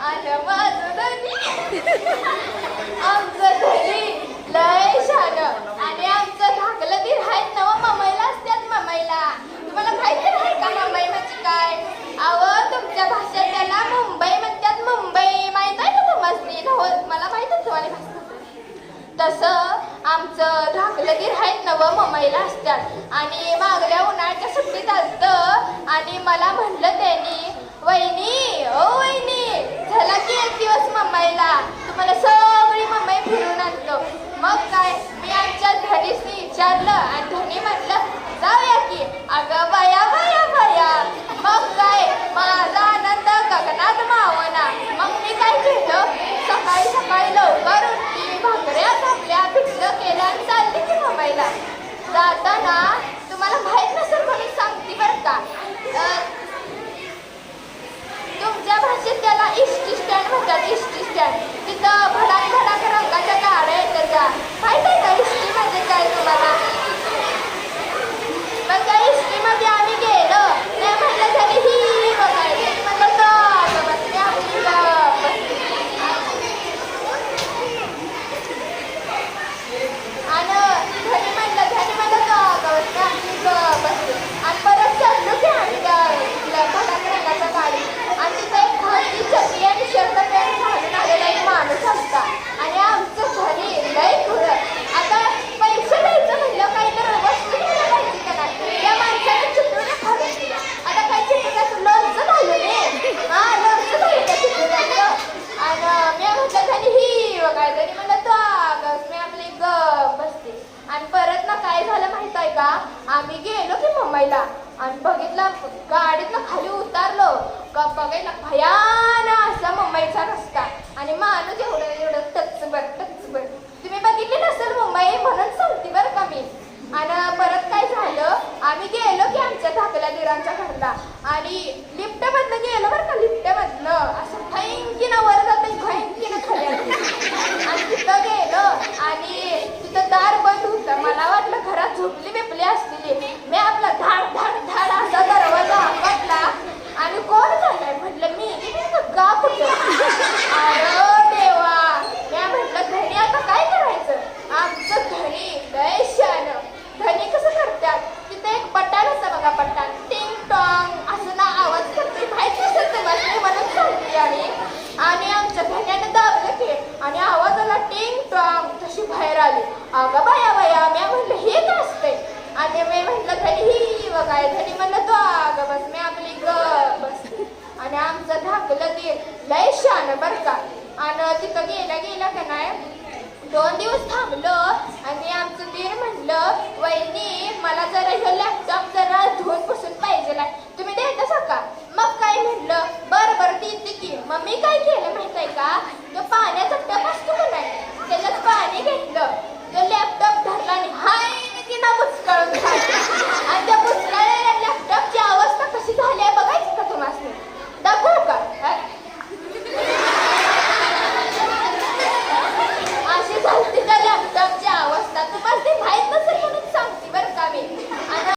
आणि माझं धनी. आमचं धनी लय शान. आणि आमचं धाकलं ती आहेत ना ममाईला असतात ममाईला. तुम्हाला माहिती आहे का मुंबई म्हणजे काय? अव तुमच्या भाषेत त्याला मुंबई म्हणतात मुंबई. माहीत आहे का तुम्हाला हो मला माहीत आहे तुम्हाला भाषा तसं आमचं धाकलं ती आहेत नवं ममाईला असतात आणि मागल्या उन्हाळ्याच्या सुट्टीत असतं आणि मला म्हणलं त्यांनी वहिनी झाला की एक दिवस मुंबईला तुम्हाला सगळी मुंबई फिरून आणतो मग काय मी आमच्या धनीसनी विचारलं आणि धनी म्हटलं जाऊया की अगं बया बया बया मग काय माझा आनंद गगनात मावना मग मी काय केलं सकाळी लवकर उठली भाकऱ्या थापल्या पिठलं केलं आणि चालली की मुंबईला. जाताना तुम्हाला माहीत नसेल म्हणून सांगते बरं का. तुमच्या भाषेत त्याला इष्टी स्टँड म्हणतात इष्टी स्टँड तिथं भडाक भडाक रंगाच्या गाड्या येतात त्या. माहीत आहे का इष्टी म्हणजे काय तुम्हाला? मग त्या इष्टीमध्ये आम्ही गेलो त्या म्हणलं झाली ही बघायची म्हणलं तर बसली आपली गप्प बसली. आणि घरी म्हणलं घरी म्हणलं गप्प बसली आपली गप्प बसली आणि परत चढलो की आम्ही त्या इथल्या भडाक रंगाच्या गाडी आणि तिथं एक खालची चटणी आणि शर्ट पॅन्ट घालून आलेला एक माणूस असता आणि आमचं घरी लय खुरं आता पैसे द्यायचं म्हणलं काही तर वस्तू घ्यायला पाहिजे का नाही त्या माणसाने चिपळून खालून दिला आता काय चिपळूणाचं लोणचं घालू नये हा लोणचं घालू त्या चिपळूणाचं आणि मी म्हटलं झाली ही काय तरी म्हणलं तो आगस मी आपली गप बसते आणि परत ना काय झालं माहीत आहे का? आम्ही गेलो की मुंबईला. आणि बघितलं गाडीतनं खाली उतारलो. का बघितलं भयान असा मुंबईचा रस्ता. आणि माणूस एवढं एवढं टचबर टचबर तुम्ही बघितली नसेल मुंबई? म्हणून सांगते बरं का मी. आणि परत काय झालं? आम्ही गेलो की आमच्या धाकल्या दिरांच्या घरला. आणि लिफ्टमधनं गेलो बरं का लिफ्ट असं असं ना वर जातं भयंकी नाही म्हटलं घरी ही बघाय घरी म्हणलं तो आग बस मी आपली ग बस. आणि आमचं धाकलं ते लय शान बर का. आणि तिथं गेला गेला का नाही दोन दिवस थांबलो आणि आमचं ते म्हटलं वहिनी मला जरा हे लॅपटॉप जरा धुवून पुसून पाहिजे तुम्ही ते